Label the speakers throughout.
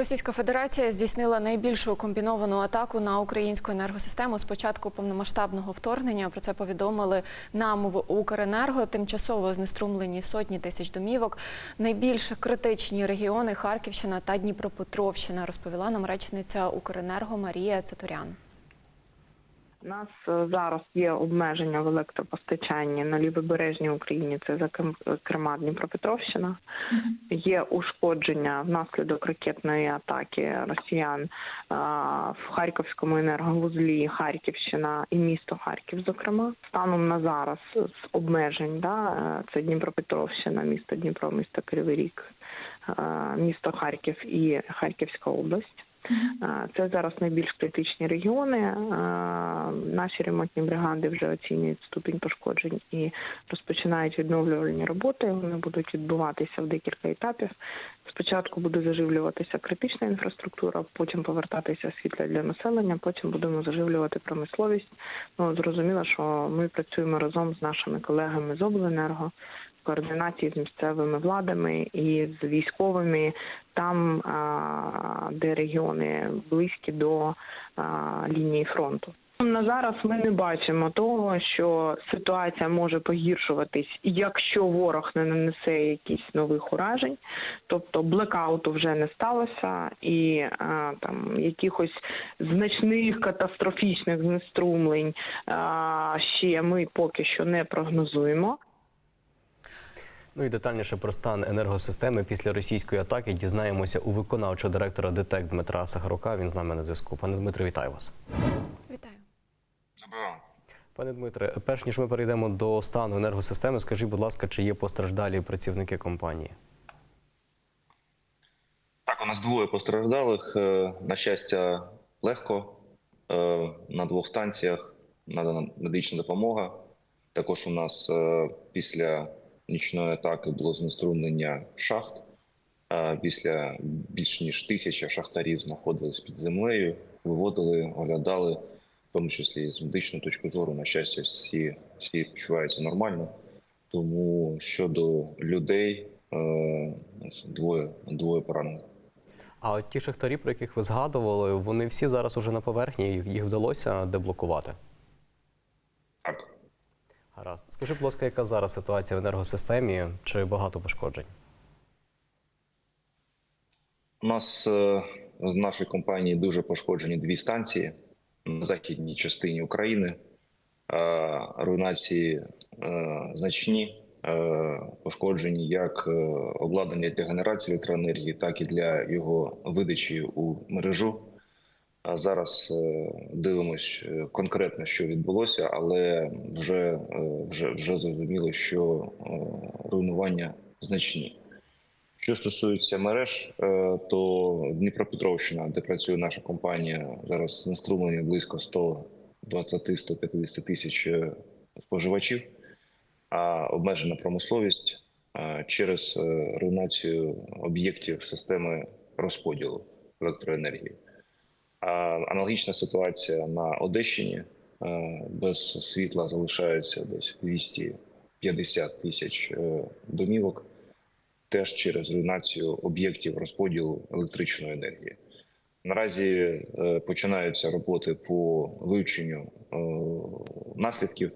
Speaker 1: Російська Федерація здійснила найбільшу комбіновану атаку на українську енергосистему з початку повномасштабного вторгнення. Про це повідомили нам в Укренерго. Тимчасово знеструмлені сотні тисяч домівок. Найбільш критичні регіони Харківщина та Дніпропетровщина, розповіла нам речниця Укренерго Марія Цаторян.
Speaker 2: Нас е, зараз є обмеження в електропостачанні на лівобережній Україні. Це зокрема Дніпропетровщина. Є ушкодження внаслідок ракетної атаки росіян в Харківському енерговузлі Харківщина і місто Харків. Зокрема, станом на зараз з обмежень, да, е, це Дніпропетровщина, місто Дніпро, місто Кривий Ріг, е, місто Харків і Харківська область. Е, Це зараз найбільш критичні регіони. Е, Наші ремонтні бригади вже оцінюють ступінь пошкоджень і розпочинають відновлювальні роботи. Вони будуть відбуватися в декілька етапів. Спочатку буде заживлюватися критична інфраструктура, потім повертатися світло для населення. Потім будемо заживлювати промисловість. Ну зрозуміло, що ми працюємо разом з нашими колегами з обленерго координації з місцевими владами і з військовими там, де регіони близькі до лінії фронту. На зараз ми не бачимо того, що ситуація може погіршуватись, якщо ворог не нанесе якісь нових уражень, тобто блекауту вже не сталося, і а, там якихось значних катастрофічних знеструмлень а, ще ми поки що не прогнозуємо.
Speaker 3: Ну і детальніше про стан енергосистеми після російської атаки дізнаємося у виконавчого директора ДТЕК Дмитра Сахарука. Він з нами на зв'язку. Пане Дмитре, вітаю вас.
Speaker 1: Вітаю.
Speaker 4: Доброго.
Speaker 3: Пане Дмитре, перш ніж ми перейдемо до стану енергосистеми, скажіть, будь ласка, чи є постраждалі працівники компанії?
Speaker 4: Так, у нас двоє постраждалих. Е, На щастя, легко. Е, На двох станціях надана медична допомога. Також у нас е, після нічної атаки було знеструмлення шахт. Після більш ніж тисячі шахтарів знаходились під землею, виводили, оглядали, в тому числі з медичної точки зору. На щастя, всі, всі почуваються нормально. Тому щодо людей, е, двоє, двоє поранених.
Speaker 3: А от ті шахтарі, про яких ви згадували, вони всі зараз уже на поверхні, їх вдалося деблокувати. Гаразд. Скажи, будь ласка, яка зараз ситуація в енергосистемі? Чи багато пошкоджень?
Speaker 4: У нас е, з нашої компанії дуже пошкоджені дві станції на західній частині України. Е, Руйнації е, значні, пошкоджені як обладнання для генерації електроенергії, так і для його видачі у мережу. Зараз е, дивимось е, конкретно, що відбулося, але вже, е, вже, вже зрозуміло, що руйнування значні. Що стосується мереж, то Дніпропетровщина, де працює наша компанія, зараз знеструмлені близько 120-150 тисяч споживачів, а обмежена промисловість через руйнацію об'єктів системи розподілу електроенергії. Аналогічна ситуація на Одещині Е, без світла залишається десь 250 тисяч е, домівок теж через руйнацію об'єктів розподілу електричної енергії. Наразі е, починаються роботи по вивченню наслідків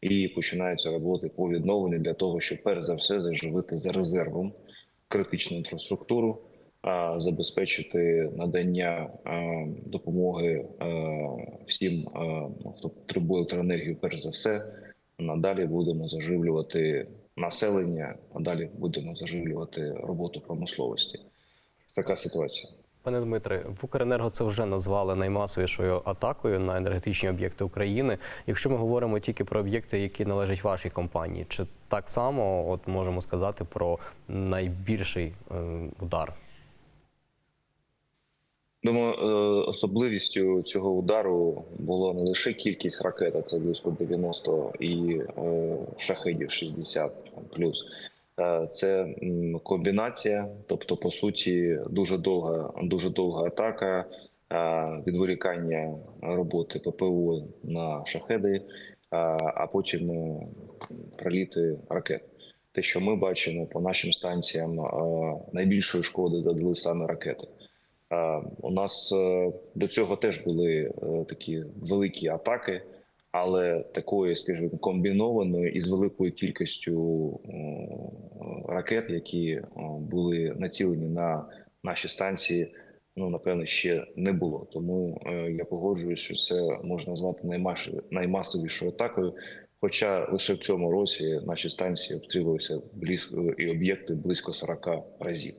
Speaker 4: і починаються роботи по відновленню для того, щоб перш за все заживити за резервом критичну інфраструктуру, забезпечити надання допомоги всім, е, хто потребує електроенергію, перш за все. Надалі будемо заживлювати населення, а далі будемо заживлювати роботу промисловості. Така ситуація.
Speaker 3: Пане Дмитре, в Укренерго це вже назвали наймасовішою атакою на енергетичні об'єкти України. Якщо ми говоримо тільки про об'єкти, які належать вашій компанії, чи так само от можемо сказати про найбільший е, удар?
Speaker 4: Думаю, е, особливістю цього удару було не лише кількість ракет, а це близько 90 і е, шахедів 60 плюс. Е, Це комбінація, тобто, по суті, дуже довга, дуже довга атака, відволікання роботи ППО на шахеди, а потім проліти ракет. Те, що ми бачимо по нашим станціям, найбільшої шкоди додали саме ракети. Е, У нас е, до цього теж були е, такі великі атаки, але такої, скажімо, комбінованої і з великою кількістю ракет, які були націлені на наші станції, ну напевно ще не було. Тому я погоджуюсь, що це можна назвати наймасовішою атакою. Хоча лише в цьому році наші станції обстрілювалися близько і об'єкти близько 40 разів.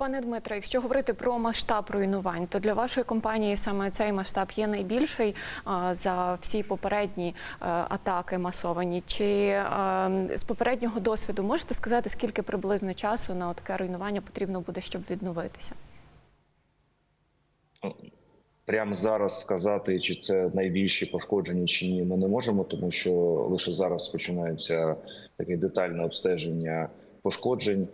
Speaker 1: Пане Дмитре, якщо говорити про масштаб руйнувань, то для вашої компанії саме цей масштаб є найбільший за всі попередні е, атаки масовані. Чи е, з попереднього досвіду можете сказати, скільки приблизно часу на таке руйнування потрібно буде, щоб відновитися?
Speaker 4: Прямо зараз сказати, чи це найбільші пошкодження, чи ні, ми не можемо, тому що лише зараз починається таке детальне обстеження пошкоджень.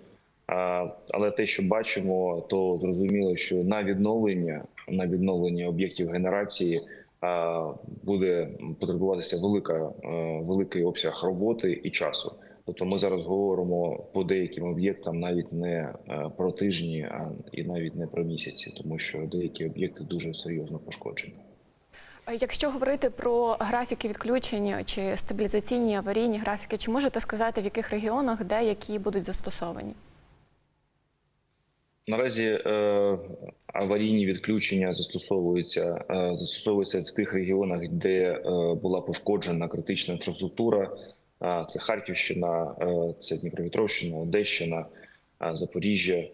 Speaker 4: Але те, що бачимо, то зрозуміло, що на відновлення на відновлення об'єктів генерації буде потребуватися велика, великий обсяг роботи і часу. Тобто ми зараз говоримо по деяким об'єктам навіть не про тижні, а і навіть не про місяці, тому що деякі об'єкти дуже серйозно пошкоджені.
Speaker 1: Якщо говорити про графіки відключення чи стабілізаційні аварійні графіки, чи можете сказати, в яких регіонах де які будуть застосовані?
Speaker 4: Наразі е, аварійні відключення застосовуються е, застосовуються в тих регіонах, де е, була пошкоджена критична інфраструктура. Е, це Харківщина, е, це Дніпропетровщина, Одещина, е, Запоріжжя, е,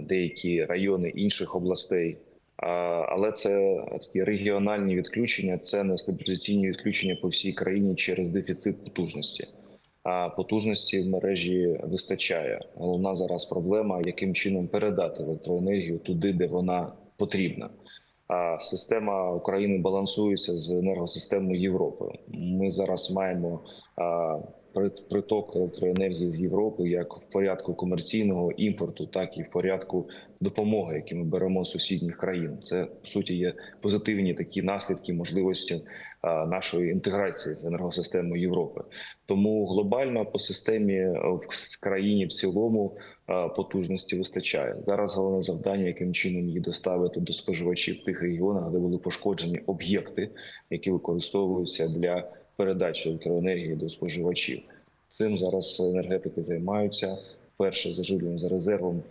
Speaker 4: деякі райони інших областей. Е, але це такі регіональні відключення, це не стабілізаційні відключення по всій країні через дефіцит потужності. Потужності в мережі вистачає. Головна зараз проблема, яким чином передати електроенергію туди, де вона потрібна. Система України балансується з енергосистемою Європи. Ми зараз маємо приток електроенергії з Європи як в порядку комерційного імпорту, так і в порядку допомоги, які ми беремо з сусідніх країн. Це по суті є позитивні такі наслідки можливості нашої інтеграції з енергосистемою Європи. Тому глобально по системі е, в країні в цілому е, потужності вистачає. Зараз головне завдання, яким чином її доставити до споживачів в тих регіонах, де були пошкоджені об'єкти, які використовуються для передачі електроенергії до споживачів. Цим зараз енергетики займаються. Перше заживлення за резервом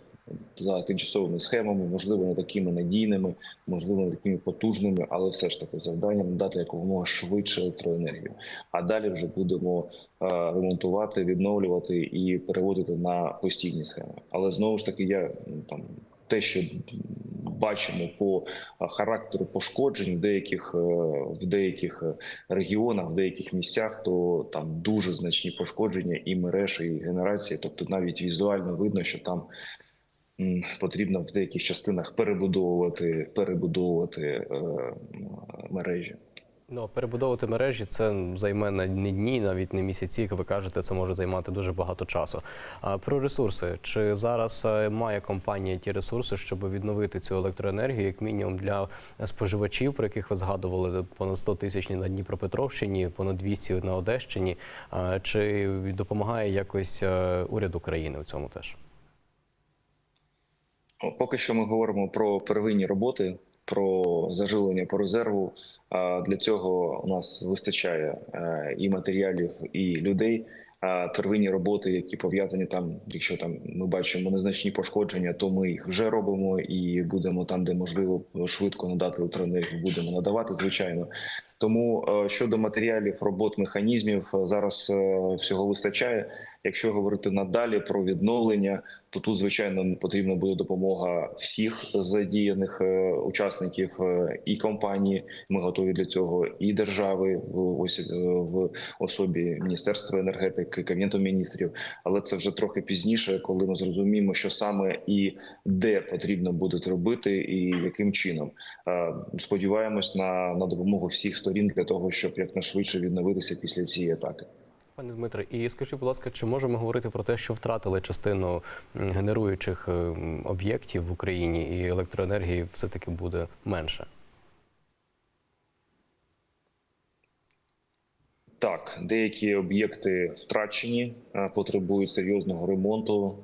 Speaker 4: за тимчасовими схемами, можливо, не такими надійними, можливо, не такими потужними, але все ж таки завдання надати якомога швидше електроенергію. А далі вже будемо е, ремонтувати, відновлювати і переводити на постійні схеми. Але знову ж таки, я там те, що бачимо по е, характеру пошкоджень деяких е, в деяких е, регіонах, в деяких місцях, то там дуже значні пошкодження і мереж, і генерації. Тобто, навіть візуально видно, що там. Потрібно в деяких частинах перебудовувати перебудовувати е, мережі.
Speaker 3: Ну, перебудовувати мережі це займе не дні, навіть не місяці, як ви кажете, це може займати дуже багато часу. А про ресурси чи зараз е, має компанія ті ресурси, щоб відновити цю електроенергію, як мінімум для споживачів, про яких ви згадували понад 100 тисяч на Дніпропетровщині, понад 200 на Одещині? Чи допомагає якось е, уряд України у цьому теж?
Speaker 4: Поки що ми говоримо про первинні роботи, про зажилення по резерву. Для цього у нас вистачає е, і матеріалів, і людей. Первинні роботи, які пов'язані там, якщо там ми бачимо незначні пошкодження, то ми їх вже робимо і будемо там, де можливо швидко надати електроенергію, будемо надавати, звичайно. Тому е, щодо матеріалів, робот, механізмів е, зараз е, всього вистачає. Якщо говорити надалі про відновлення, то тут звичайно потрібна буде допомога всіх задіяних учасників і компанії. Ми готові для цього, і держави в ось в особі Міністерства енергетики, Кабінету міністрів. Але це вже трохи пізніше, коли ми зрозуміємо, що саме і де потрібно буде робити, і яким чином. Сподіваємось на, на допомогу всіх сторін для того, щоб якнайшвидше відновитися після цієї атаки.
Speaker 3: Пане Дмитре, і скажіть, будь ласка, чи можемо говорити про те, що втратили частину генеруючих е, об'єктів в Україні, і електроенергії все-таки буде менше?
Speaker 4: Так, деякі об'єкти втрачені, е, потребують серйозного ремонту.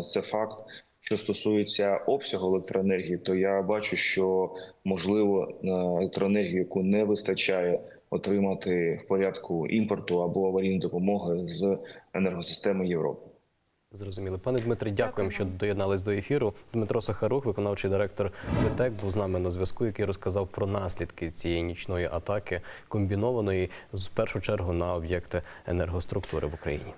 Speaker 4: е, Це факт. Що стосується обсягу електроенергії, то я бачу, що можливо електроенергію, яку не вистачає отримати в порядку імпорту або аварійної допомоги з енергосистеми Європи.
Speaker 3: Зрозуміло. Пане Дмитре,
Speaker 1: дякуємо,
Speaker 3: що доєднались до ефіру. Дмитро Сахарук, виконавчий директор ВТЕК, був з нами на зв'язку, який розказав про наслідки цієї нічної атаки комбінованої з першу чергу на об'єкти енергоструктури в Україні.